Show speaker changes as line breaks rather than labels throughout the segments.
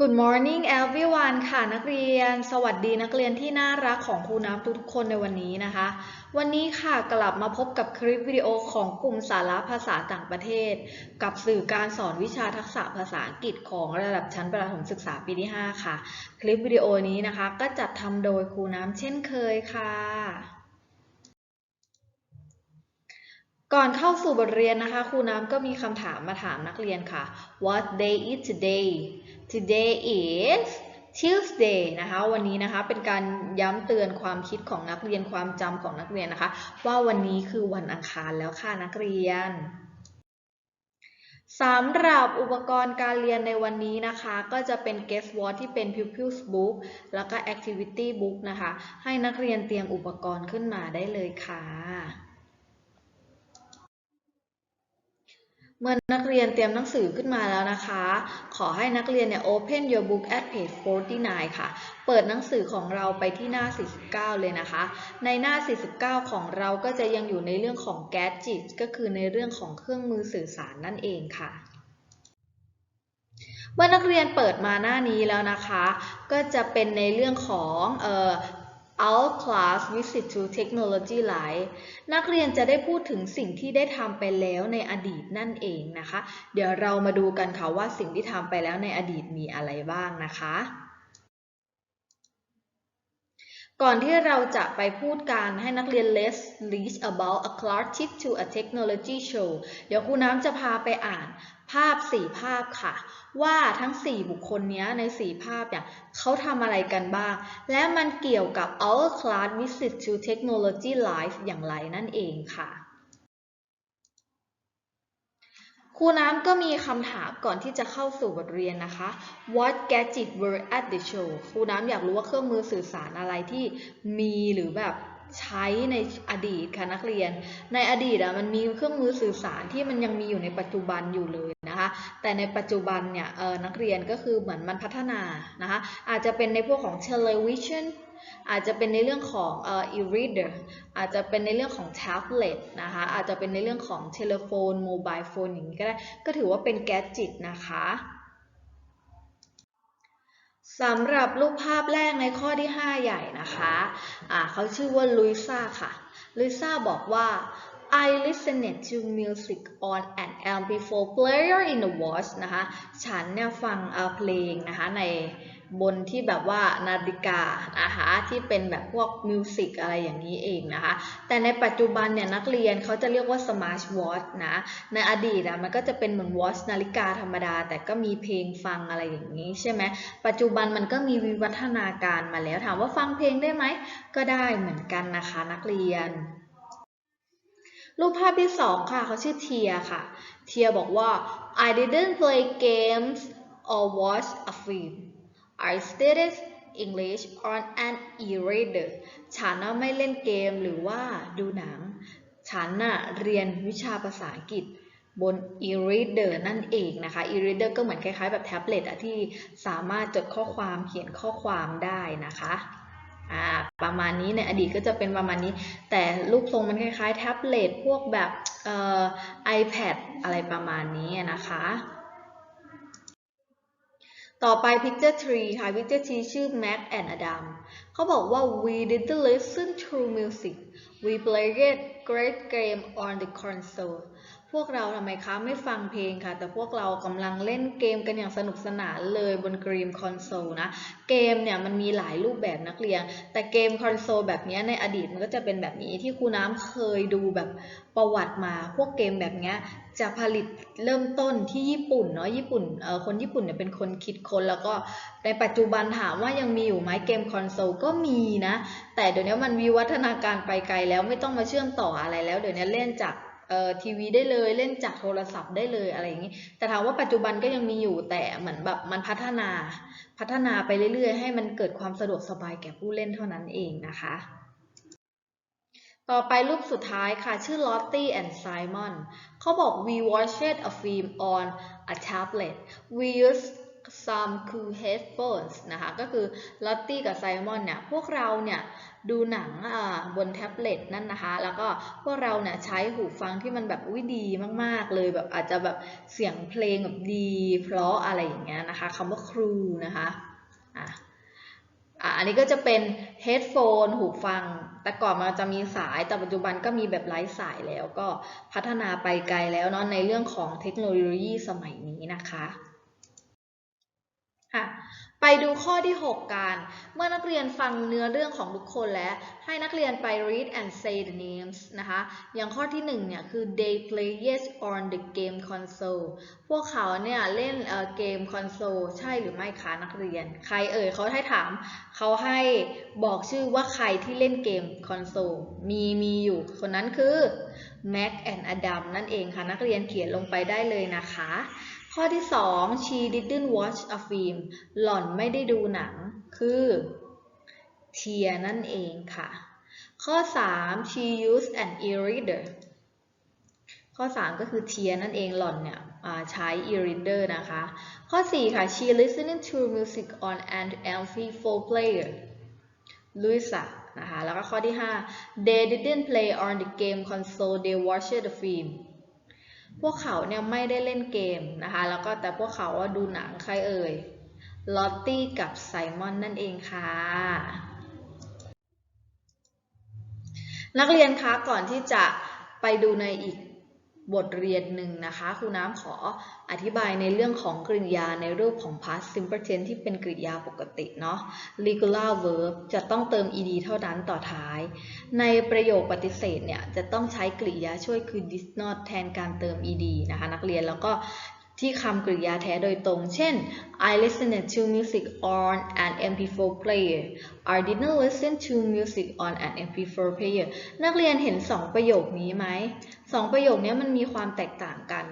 Good morning everyone ค่ะนักเรียน สวัสดีนักเรียนที่น่ารักของครูน้ำทุกๆคนในวันนี้นะคะ วันนี้ค่ะกลับมาพบกับคลิปวิดีโอของกลุ่มสาระภาษาต่างประเทศ กับสื่อการสอนวิชาทักษะภาษาอังกฤษของระดับชั้นประถมศึกษาปีที่ 5 ค่ะ คลิปวิดีโอนี้นะคะ ก็จัดทำโดยครูน้ำเช่นเคยค่ะ ก่อนเข้าสู่บทเรียนนะคะ ครูน้ำก็มีคำถามมาถามนักเรียนค่ะ What day is today Today is Tuesday นะคะ วันนี้นะคะเป็นการย้ำเตือนความคิดของนักเรียนความจำของนักเรียนนะคะ ว่าวันนี้คือวันอังคารแล้วค่ะนักเรียนสำหรับอุปกรณ์การเรียนในวันนี้นะคะ ก็จะเป็น guest word ที่เป็น pupils book แล้วก็ activity book นะคะ ให้นักเรียนเตรียมอุปกรณ์ขึ้นมาได้เลยค่ะ เมื่อนักเรียนเตรียมหนังสือขึ้นมาแล้วนะคะ ขอให้นักเรียนเนี่ย open your book at page 49 ค่ะ เปิดหนังสือของเราไปที่หน้า 49 เลยนะคะ ในหน้า 49 ของเราก็จะยังอยู่ในเรื่องของ gadget ก็คือในเรื่องของเครื่องมือสื่อสารนั่นเองค่ะเมื่อนักเรียนเปิดมาหน้านี้แล้วนะคะ ก็จะเป็นในเรื่องของเอ่อ Our class visit to technology life นักเรียนจะได้พูดถึงสิ่งที่ได้ทำไปแล้วในอดีตนั่นเองนะคะ เดี๋ยวเรามาดูกันค่ะว่าสิ่งที่ทำไปแล้วในอดีตมีอะไรบ้างนะคะ ก่อนที่เราจะไปพูดการให้นักเรียน let's read about a class trip to a technology show เดี๋ยวครูน้ำจะพาไปอ่านภาพ 4 ภาพค่ะ ว่าทั้ง 4 บุคคลนี้ใน 4 ภาพเนี่ยเขาทำอะไรกันบ้าง และมันเกี่ยวกับ our class visit to technology life อย่างไรนั่นเองค่ะ ครูน้ำก็มีคำถามก่อนที่จะเข้าสู่บทเรียนนะคะ What gadget were at the show ครูน้ำอยากรู้ว่าเครื่องมือสื่อสารอะไรที่มีหรือแบบใช้ในอดีตค่ะนักเรียน ในอดีตอะมันมีเครื่องมือสื่อสารที่มันยังมีอยู่ในปัจจุบันอยู่เลยนะคะ แต่ในปัจจุบันเนี่ยเออนักเรียนก็คือเหมือนมันพัฒนานะคะอาจจะเป็นในพวกของ television อาจจะเป็นในเรื่องของเอ่อ e-reader อาจจะเป็นในเรื่องของ tablet นะคะอาจจะเป็นในเรื่องของ telephone mobile phone อย่างนี้ก็ได้ก็ถือว่าเป็น gadget นะคะสำหรับรูปภาพแรกในข้อที่ 5 ใหญ่นะคะะเขาชื่อว่าลุยซ่าค่ะลุยซ่าบอกว่า I listened to music on an MP4 player in the watch นะคะ ฉันเนี่ยฟังเพลงนะคะใน บนที่แบบว่านาฬิกานะคะที่เป็นแบบพวกมิวสิกอะไรอย่างนี้เองนะคะ แต่ในปัจจุบันเนี่ยนักเรียนเขาจะเรียกว่า smart watch นะ ในอดีตอะมันก็จะเป็นเหมือน watch นาฬิกาธรรมดา แต่ก็มีเพลงฟังอะไรอย่างนี้ใช่ไหมปัจจุบันมันก็มีวิวัฒนาการมาแล้วถามว่าฟังเพลงได้ไหม ก็ได้เหมือนกันนะคะนักเรียน รูปภาพที่สองค่ะเขาชื่อเทียค่ะ เทียบอกว่า I didn't play games or watch a film I studied English on an e-reader ฉันน่ะไม่เล่นเกมหรือว่าดูหนัง ฉันน่ะเรียนวิชาภาษาอังกฤษบน e-reader นั่นเองนะคะ e-reader ก็เหมือนคล้ายๆ แบบแท็บเล็ตที่สามารถจดข้อความเขียนข้อความได้นะคะประมาณนี้ในอดีตก็จะเป็นประมาณนี้ แต่รูปทรงมันคล้ายๆ แท็บเล็ตพวกแบบเอ่อ iPad อะไรประมาณนี้นะคะ ต่อไป picture 3 ค่ะ picture 3ชื่อ Mac and Adam เขาบอกว่า we didn't listen to music we played great game on the console พวกเราทำไมคะไม่ฟังเพลงค่ะ แต่พวกเรากำลังเล่นเกมกันอย่างสนุกสนานเลยบนเกมคอนโซลนะ เกมเนี่ยมันมีหลายรูปแบบนักเรียน แต่เกมคอนโซลแบบนี้ในอดีตมันก็จะเป็นแบบนี้ที่ครูน้ำเคยดูแบบประวัติมาพวกเกมแบบนี้จะผลิตเริ่มต้นที่ญี่ปุ่นเนาะญี่ปุ่นเออคนญี่ปุ่นเนี่ยเป็นคนคิดค้นแล้วก็ในปัจจุบันถามว่ายังมีอยู่ไหมเกมคอนโซลก็มีนะ แต่เดี๋ยวนี้มันวิวัฒนาการไปไกลแล้วไม่ต้องมาเชื่อมต่ออะไรแล้ว เดี๋ยวนี้เล่นจาก ทีวีได้เลยเล่นจากโทรศัพท์ได้เลยอะไรอย่างนี้ แต่ถามว่าปัจจุบันก็ยังมีอยู่แต่เหมือนแบบมันพัฒนาพัฒนาไปเรื่อยๆ ให้มันเกิดความสะดวกสบายแก่ผู้เล่นเท่านั้นเองนะคะ ต่อไปรูปสุดท้ายค่ะ ชื่อ Lottie and Simon เขาบอก we watched a film on a tablet we used some cool headphones นะคะ ก็คือลอตตี้กับไซมอนเนี่ย พวกเราเนี่ยดูหนังบนแท็บเล็ตนั่นนะคะ แล้วก็พวกเราเนี่ยใช้หูฟังที่มันแบบอุ้ยดีมากๆเลยแบบอาจจะแบบเสียงเพลงแบบดี เพราะอะไรอย่างเงี้ยนะคะคำว่าครูนะคะอะอะอันนี้ก็จะเป็นเฮดโฟนหูฟัง แต่ก่อนมันจะมีสาย แต่ปัจจุบันก็มีแบบไร้สายแล้ว ก็พัฒนาไปไกลแล้วเนาะในเรื่องของเทคโนโลยีสมัยนี้นะคะ ไปดูข้อที่ 6 กัน เมื่อนักเรียนฟังเนื้อเรื่องของทุกคนแล้ว ให้นักเรียนไป read and say the names นะคะ อย่างข้อที่ 1 เนี่ย คือ they play yes on the game console พวกเขาเนี่ย เล่นเเกมคอนโซลใช่หรือไม่คะนักเรียน ใครเอ่ยเขาให้ถาม เขาให้บอกชื่อว่าใครที่เล่นเกมคอนโซล มีมีอยู่ คนนั้นคือ Mac and Adam นั่นเองค่ะ นักเรียนเขียนลงไปได้เลยนะคะ ข้อที่ 2 she didn't watch a film หล่อนไม่ได้ดูหนัง คือเทียนั่นเองค่ะ ข้อ 3 she used an e-reader ข้อ 3 ก็คือเทียนั่นเองหล่อนเนี่ยใช้ e-reader นะคะ ข้อ 4 ค่ะ she listening to music on an MP4 player ลุยส์นะคะ แล้วก็ข้อที่ 5 they didn't play on the game console they watched the film พวกเขาเนี่ยไม่ได้เล่นเกมนะคะ แล้วก็แต่พวกเขาดูหนังใครเอ่ย ลอตตี้กับไซมอนนั่นเองค่ะ นักเรียนคะก่อนที่จะไปดูในอีก บทเรียนหนึ่งนะคะ ครูน้ำขออธิบายในเรื่องของกริยาในรูปของ past simple tense ที่เป็นกริยาปกติเนาะ regular verb จะต้องเติม ed เท่านั้นต่อท้าย ในประโยคปฏิเสธเนี่ย จะต้องใช้กริยาช่วยคือ did not แทนการเติม ed นะคะ นักเรียนแล้วก็ ที่คำกริยาแท้โดยตรง เช่น I listened to music on an MP4 player I didn't listen to music on an MP4 player นักเรียนเห็นสองประโยคนี้ไหมสองประโยคนี้มันมีความแตกต่างกัน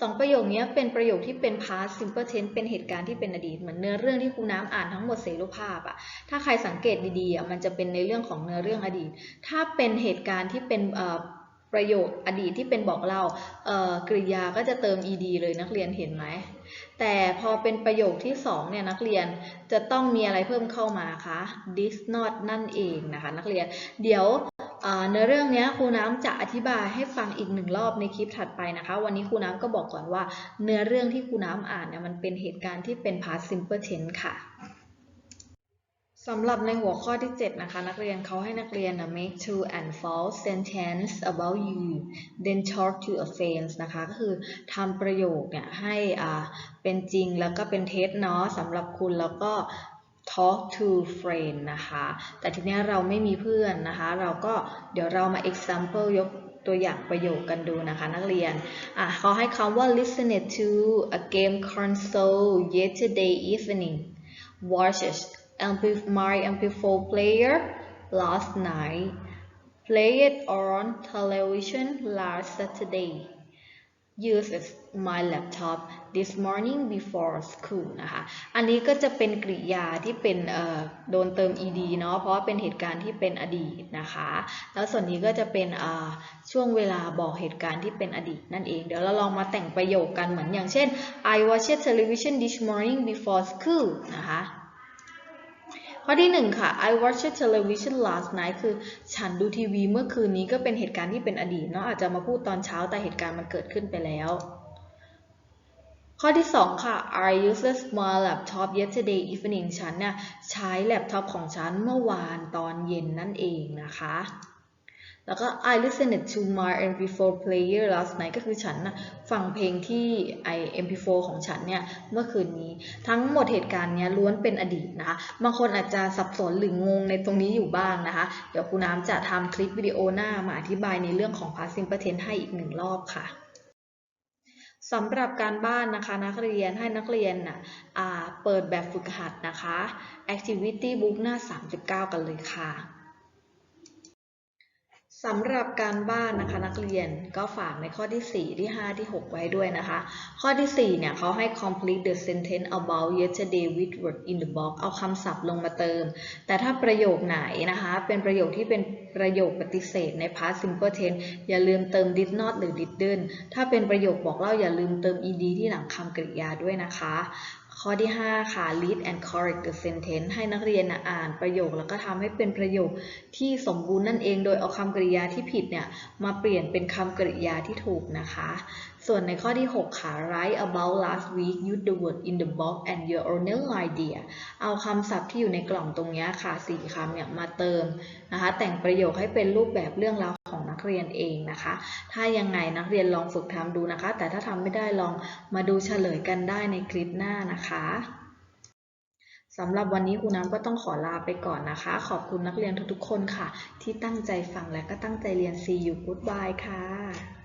สองประโยคนี้เป็นประโยคที่เป็น past simple tense เป็นเหตุการณ์ที่เป็นอดีต เหมือนเนื้อเรื่องที่ครูน้ำอ่านทั้งหมดเสรูภาพอะถ้าใครสังเกตดีๆอะมันจะเป็นในเรื่องของเนื้อเรื่องอดีต ถ้าเป็นเหตุการณ์ที่เป็น ประโยคอดีตที่เป็นบอกเล่ากริยาก็จะเติม ed เลยนักเรียนเห็นไหม แต่พอเป็นประโยคที่2เนี่ยนักเรียนจะต้องมีอะไรเพิ่มเข้ามาคะ this not นั่นเองนะคะนักเรียน เดี๋ยวในเรื่องนี้ครูน้ำจะอธิบายให้ฟังอีกหนึ่งรอบในคลิปถัดไปนะคะ วันนี้ครูน้ำก็บอกก่อนว่า เนื้อเรื่องที่ครูน้ำอ่านเนี่ยมันเป็นเหตุการณ์ที่เป็น past simple tense ค่ะ สำหรับในหัวข้อที่ 7 นะคะ นักเรียนเขาให้นักเรียน make true and false sentence about you then talk to a friend นะคะ ก็คือทำประโยคเนี่ยให้อ่าเป็นจริงแล้วก็เป็นเท็จเนาะสำหรับคุณแล้วก็ talk to friend นะคะ แต่ทีนี้เราไม่มีเพื่อนนะคะ เราก็เดี๋ยวเรามา example ยกตัวอย่างประโยคกันดูนะคะนักเรียน อะเขาให้คำว่า listen to a game console yesterday evening watches my MP4 player last night played on television last Saturday use my laptop this morning before school นะคะ อันนี้ก็จะเป็นกริยาที่เป็นโดนเติม ed เนาะ เพราะว่าเป็นเหตุการณ์ที่เป็นอดีตนะคะ แล้วส่วนนี้ก็จะเป็นช่วงเวลาบอกเหตุการณ์ที่เป็นอดีตนั่นเอง เดี๋ยวเราลองมาแต่งประโยคกันเหมือนอย่างเช่น I watched television this morning before school นะคะ ข้อที่หนึ่งค่ะ I watched television last night คือฉันดูทีวีเมื่อคืนนี้ก็เป็นเหตุการณ์ที่เป็นอดีตเนาะอาจจะมาพูดตอนเช้าแต่เหตุการณ์มันเกิดขึ้นไปแล้ว ข้อที่ 2 ค่ะ I used my laptop yesterday evening ฉันเนี่ยใช้แล็ปท็อปของฉันเมื่อวานตอนเย็นนั่นเองนะคะ แล้วก็ I listened to my MP4 player last night ก็คือฉันนะฟังเพลงที่ไอ MP4 ของฉันเนี่ยเมื่อคืนนี้ ทั้งหมดเหตุการณ์เนี้ยล้วนเป็นอดีตนะคะ บางคนอาจจะสับสนหรืองงในตรงนี้อยู่บ้างนะคะ เดี๋ยวครูน้ำจะทำคลิปวิดีโอหน้ามาอธิบายในเรื่องของ past simple tense ให้อีกหนึ่งรอบค่ะสำหรับการบ้านนะคะนักเรียนให้นักเรียนน่ะเปิดแบบฝึกหัดนะคะ activity book หน้า 39 กันเลยค่ะ สำหรับการบ้านนะคะนักเรียนก็ฝากในข้อที่ 4 ที่ 5 ที่ 6 ไว้ด้วยนะคะ ข้อที่ 4 เนี่ยเขาให้ complete the sentence about yesterday with word in the box เอาคำศัพท์ลงมาเติม แต่ถ้าประโยคไหนนะคะ เป็นประโยคที่เป็นประโยคปฏิเสธใน past simple tense อย่าลืมเติม did not หรือ didn't ถ้าเป็นประโยคบอกเล่าอย่าลืมเติม ed ที่หลังคำกริยาด้วยนะคะ ข้อที่ 5 ค่ะ read and correct the sentence ให้นักเรียนนะอ่านประโยค แล้วก็ทำให้เป็นประโยคที่สมบูรณ์นั่นเองโดยเอาคำกริยาที่ผิดเนี่ยมาเปลี่ยนเป็นคำกริยาที่ถูกนะคะ ส่วนในข้อที่ 6 ค่ะ write about last week use the word in the box and your original idea เอาคำศัพท์ที่อยู่ในกล่องตรงนี้ค่ะสี่คำเนี่ยมาเติมนะคะแต่งประโยคให้เป็นรูปแบบเรื่องราว นักเรียนเองนะคะ ถ้ายังไงนักเรียนลองฝึกทำดูนะคะ แต่ถ้าทำไม่ได้ลองมาดูเฉลยกันได้ในคลิปหน้านะคะสำหรับวันนี้ครูน้ำก็ต้องขอลาไปก่อนนะคะ ขอบคุณนักเรียนทุกๆคนค่ะ ที่ตั้งใจฟังและก็ตั้งใจเรียน See you goodbye ค่ะ